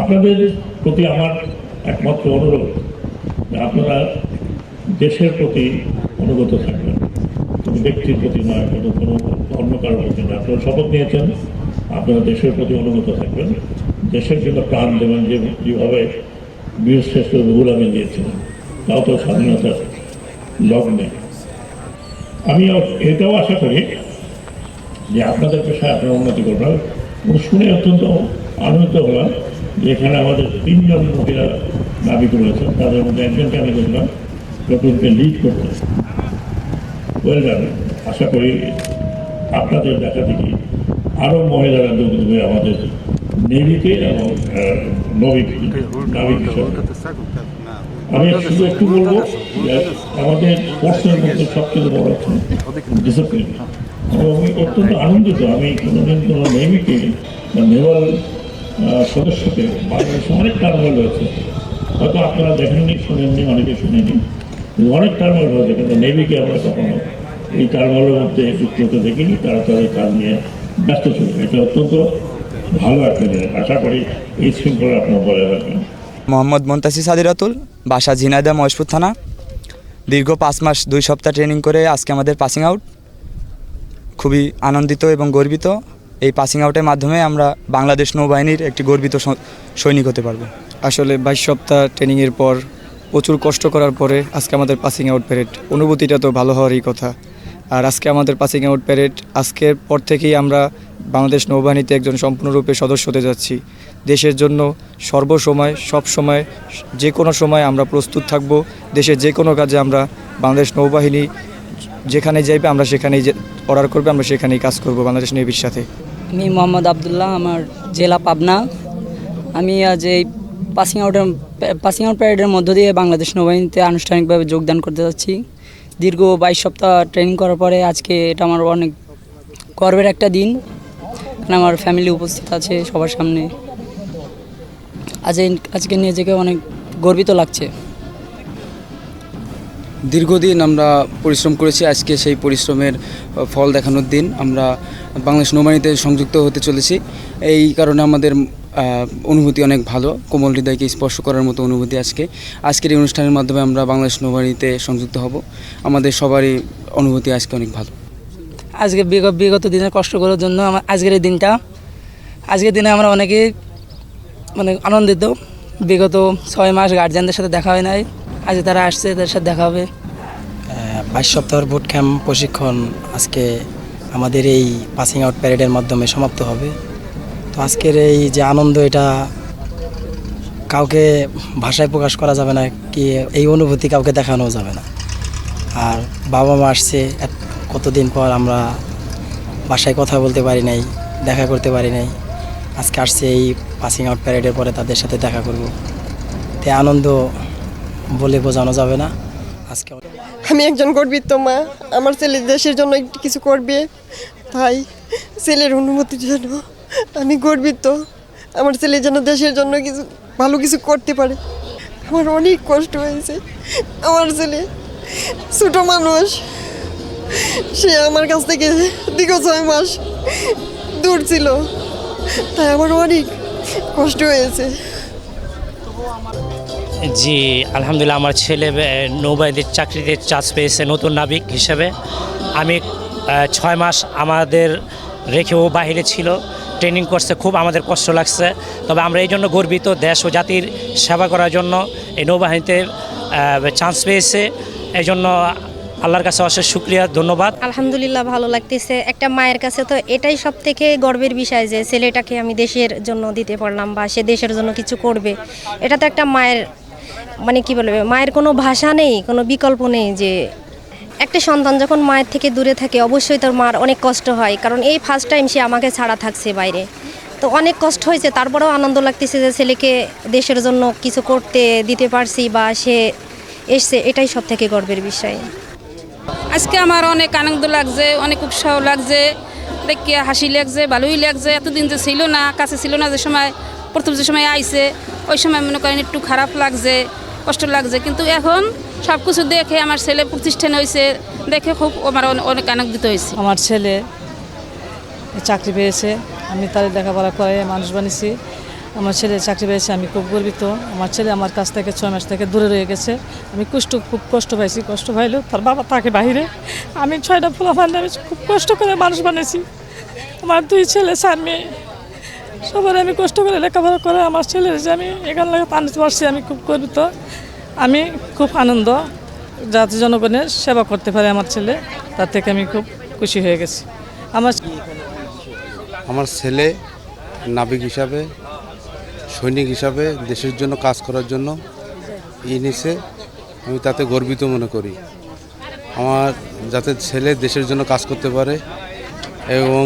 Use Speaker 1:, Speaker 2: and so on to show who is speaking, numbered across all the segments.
Speaker 1: আপনাদের প্রতি আমার একমাত্র অনুরোধ যে আপনারা দেশের প্রতি অনুগত থাকবেন। কোনো ব্যক্তির প্রতি নয়, কোনো কোনো অন্য কারোর প্রতি নয়। আপনারা শপথ নিয়েছেন, আপনারা দেশের প্রতি অনুগত থাকবেন। দেশের জন্য প্রাণ দেবেন, যে যেভাবে বীরশ্রেষ্ঠ রুহুল আমি দিয়েছিলেন, তাও তো স্বাধীনতার লগ্নে। আমি এটাও আশা করি যে আপনাদের পেশায় আপনারা উন্নতি করবেন। শুনে অত্যন্ত আনন্দিত হলাম এখানে আমাদের তিনজন মহিলা দাবি করেছেন তাদের মধ্যে একজনকে আমি দেখলাম নতুনকে লিড করতে। ওয়েল ডান আশা করি আপনাদের দেখা দেখি আরও মহিলারা যোগ দেবে আমাদের নেভিতে এবং আহ, নবিক নাবিক আমি শুধু একটু বলব আমাদের কোর্সের মধ্যে সবচেয়ে বড় ডিসিপ্লিন এবং আমি অত্যন্ত আনন্দিত। আমি কোনোদিন কোনো নেভিকে নেভাল সদস্যকে বাংলাদেশে অনেক টার্মাল রয়েছে। হয়তো আপনারা দেখেননি, শুনেননি, অনেকে শুনেনি অনেক টার্মাল রয়েছে, কিন্তু নেভিকে আমরা কখনো এই টার্মালের মধ্যে যুক্ত হতে দেখিনি। তারা তাদের কাজ নিয়ে ব্যস্ত ছিল। এটা অত্যন্ত ভালো একটা জিনিস। আশা করি এই শৃঙ্খলা আপনারা বজায় রাখবেন।
Speaker 2: মোহাম্মদ মন্তাসি সাদিরাতুল, বাসা ঝিনাইদা মহেশপুর থানা। দীর্ঘ পাঁচ মাস, দুই সপ্তাহ ট্রেনিং করে আজকে আমাদের পাসিং আউট খুবই আনন্দিত এবং গর্বিত। এই পাসিং আউটের মাধ্যমে আমরা বাংলাদেশ নৌবাহিনীর একটি গর্বিত সৈনিক হতে পারব।
Speaker 3: আসলে বাইশ সপ্তাহ ট্রেনিংয়ের পর প্রচুর কষ্ট করার পরে আজকে আমাদের পাসিং আউট প্যারেড অনুভূতিটা তো ভালো হওয়ারই কথা। আর আজকে আমাদের পাসিং আউট প্যারেড আজকের পর থেকেই আমরা বাংলাদেশ নৌবাহিনীতে একজন সম্পূর্ণরূপে সদস্য হতে যাচ্ছি। দেশের জন্য সর্বসময় সব সময় যে কোনো সময় আমরা প্রস্তুত থাকব। দেশের যে কোনো কাজে আমরা বাংলাদেশ নৌবাহিনী যেখানে যাইবে, আমরা সেখানেই অর্ডার করবে, আমরা সেখানেই কাজ করব বাংলাদেশ নেভির সাথে।
Speaker 4: আমি মোহাম্মদ আবদুল্লাহ, আমার জেলা পাবনা। আমি আজ এই পাসিং আউটের পাসিং আউট প্যারেডের মধ্য দিয়ে বাংলাদেশ নৌবাহিনীতে আনুষ্ঠানিকভাবে যোগদান করতে যাচ্ছি। দীর্ঘ বাইশ সপ্তাহ ট্রেনিং করার পরে আজকে এটা আমার অনেক গর্বের একটা দিন। আমার ফ্যামিলি উপস্থিত আছে সবার সামনে। আজ আজকে নিজেকে অনেক গর্বিত লাগছে।
Speaker 5: দীর্ঘদিন আমরা পরিশ্রম করেছি, আজকে সেই পরিশ্রমের ফল দেখানোর দিন। আমরা বাংলাদেশ নৌবাহিনীতে সংযুক্ত হতে চলেছি। এই কারণে আমাদের অনুভূতি অনেক ভালো। কোমল হৃদয়কে স্পর্শ করার মতো অনুভূতি আজকে। আজকের এই অনুষ্ঠানের মাধ্যমে আমরা বাংলাদেশ নৌবাহিনীতে সংযুক্ত হব। আমাদের সবারই অনুভূতি আজকে অনেক ভালো।
Speaker 4: আজকে বিগত দিনের কষ্ট করার জন্য আমার আজকের এই দিনটা, আজকের দিনে আমরা অনেকে মানে আনন্দিত। বিগত ছয় মাস গার্জিয়ানদের সাথে দেখা হয় নাই। আজকে তারা আসছে তাদের সাথে দেখা হবে।
Speaker 6: বাইশ সপ্তাহের বুট ক্যাম্প প্রশিক্ষণ আজকে আমাদের এই পাসিং আউট প্যারেডের মাধ্যমে সমাপ্ত হবে। তো আজকের এই যে আনন্দ, এটা কাউকে ভাষায় প্রকাশ করা যাবে না, কি এই অনুভূতি কাউকে দেখানো যাবে না। আর বাবা মা আসছে কতদিন পর আমরা বাসায় কথা বলতে পারি নাই, দেখা করতে পারি নাই। আজকে আসছে এই পাসিং আউট প্যারেডের পরে তাদের সাথে দেখা করব। তে আনন্দ বলে বোঝানো যাবে না। আজকে
Speaker 7: আমি একজন গর্বিত মা। আমার ছেলে দেশের জন্য একটু কিছু করবে। তাই ছেলের অনুমতির জন্য আমি গর্বিত। আমার ছেলে যেন দেশের জন্য কিছু ভালো কিছু করতে পারে। আমার অনেক কষ্ট হয়েছে। আমার ছেলে ছোটো মানুষ। সে আমার কাছ থেকে দীর্ঘ ছয় মাস দূর ছিল। তাই আমার অনেক কষ্ট হয়েছে।
Speaker 8: জি, আলহামদুলিল্লাহ আমার ছেলে নৌবাহিনীর চাকরিতে চান্স পেয়েছে নতুন নাবিক হিসেবে। আমি ছয় মাস আমাদের রেখেও বাইরে ছিল। ট্রেনিং করছে, খুব আমাদের কষ্ট লাগছে। তবে আমরা এই জন্য গর্বিত দেশ ও জাতির সেবা করার জন্য এই নৌবাহিনীতে চান্স পেয়েছে। এই জন্য আল্লাহর কাছে অশেষ শুক্রিয়া, ধন্যবাদ।
Speaker 9: আলহামদুলিল্লাহ ভালো লাগতেছে। একটা মায়ের কাছে তো এটাই সব থেকে গর্বের বিষয় যে ছেলেটাকে আমি দেশের জন্য দিতে পারলাম বা সে দেশের জন্য কিছু করবে। এটা তো একটা মায়ের মানে কি বলবে, মায়ের কোনো ভাষা নেই, কোনো বিকল্প নেই যে একটা সন্তান যখন মায়ের থেকে দূরে থাকে, অবশ্যই তার মার অনেক কষ্ট হয়, কারণ এই ফার্স্ট টাইম সে আমাকে ছাড়া থাকছে বাইরে। তো অনেক কষ্ট হয়েছে, তারপরেও আনন্দ লাগতেছে যে ছেলেকে দেশের জন্য কিছু করতে দিতে পারছি বা সে এসছে, এটাই সব থেকে গর্বের বিষয়।
Speaker 10: আজকে আমার অনেক আনন্দ লাগছে, অনেক উৎসাহ লাগছে, দেখি হাসি লাগছে, ভালোই লাগছে। এতদিন যে ছিল না, কাছে ছিল না যে সময়, প্রথম যে সময় আইছে, ওই সময় মনে করেন একটু খারাপ লাগছে। কষ্ট লাগছে, কিন্তু এখন সব কিছু দেখে আমার ছেলে প্রতিষ্ঠান হয়েছে, দেখে খুব আমার অনেক আনন্দিত হয়েছে।
Speaker 11: আমার ছেলে চাকরি পেয়েছে, আমি তার লেখাপড়া করে মানুষ বানিয়েছি। আমার ছেলে চাকরি পেয়েছে, আমি খুব গর্বিত। আমার ছেলে আমার কাছ থেকে ছয় মাস থেকে দূরে রয়ে গেছে। আমি কষ্ট, খুব কষ্ট পাইছি, কষ্ট পাইলেও তার বাবা তাকে বাইরে। আমি ছয়টা ফুলা ফান্ডে খুব কষ্ট করে মানুষ বানিয়েছি। আমার দুই ছেলে মেয়ে। সবার আমি কষ্ট করে লেখাপড়া করে আমার ছেলের যে আমি এখান লাগে আনতে পারছি, আমি খুব গর্বিত। আমি খুব আনন্দ জাতি জনগণের সেবা করতে পারে আমার ছেলে, তার থেকে আমি খুব খুশি হয়ে গেছি। আমার
Speaker 12: আমার ছেলে নাবিক হিসাবে, সৈনিক হিসাবে দেশের জন্য, কাজ করার জন্য ই নিছে। আমি তাতে গর্বিত মনে করি। আমার যাতে ছেলে দেশের জন্য কাজ করতে পারে এবং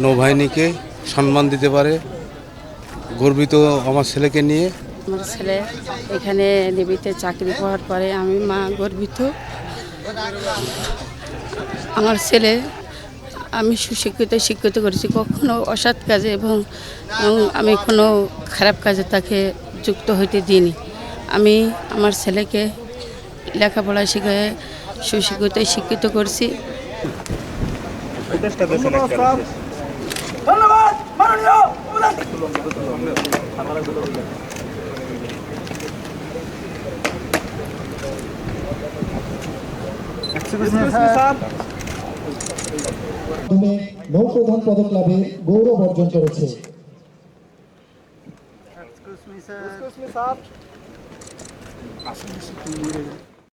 Speaker 12: নৌবাহিনীকে সম্মান দিতে পারে। গর্বিত আমার ছেলেকে নিয়ে।
Speaker 13: আমার ছেলে এখানে নেভিতে চাকরি পাওয়ার পরে আমি মা গর্বিত। আমার ছেলে আমি সুশিক্ষিত শিক্ষিত করেছি। কখনো অসৎ কাজে এবং আমি কোনো খারাপ কাজে তাকে যুক্ত হইতে দিইনি। আমি আমার ছেলেকে লেখাপড়া শিখে সুশিক্ষিত শিক্ষিত করছি।
Speaker 14: তুমি নৌপ্রধান পদক লাভে গৌরব অর্জন করেছে।
Speaker 15: Excuse me, sir.